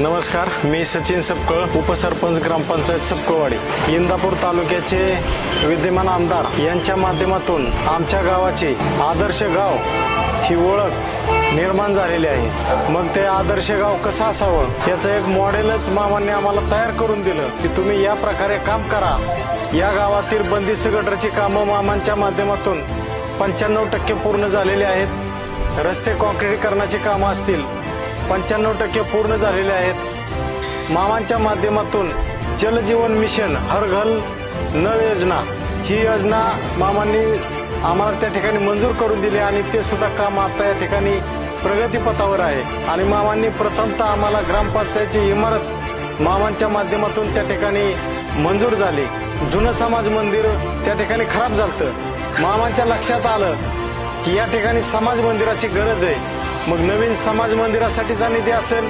नमस्कार मी सचिन सपकळ उपसरपंच ग्रामपंचायत सपकळवाडी. इंदापूर तालुक्याचे विद्यमान आमदार यांच्या माध्यमातून आमच्या गावाचे आदर्श गाव ही ओळख निर्माण झालेली आहे. मग ते आदर्श गाव कसं असावं? याचं एक मॉडेलच मामांनी आम्हाला तयार करून दिलं की तुम्ही या प्रकारे काम करा. या गावातील बंदिस्त गटरची कामं मामांच्या माध्यमातून पंच्याण्णव टक्के पूर्ण झालेली आहेत. रस्ते कॉन्क्रिटीकरणाची कामं असतील पंच्याण्णव टक्के पूर्ण झालेले आहेत. मामांच्या माध्यमातून जलजीवन मिशन हर घल नळ योजना ही योजना मामांनी आम्हाला त्या ठिकाणी मंजूर करून दिली आणि ते सुद्धा काम आता या ठिकाणी प्रगतीपथावर आहे. आणि मामांनी प्रथमतः आम्हाला ग्रामपंचायतची इमारत मामांच्या माध्यमातून त्या ठिकाणी मंजूर झाली. जुनं समाज मंदिर त्या ठिकाणी खराब झालं मामांच्या लक्षात आलं की या ठिकाणी समाज मंदिराची गरज आहे. मग नवीन समाज मंदिरासाठीचा निधी असेल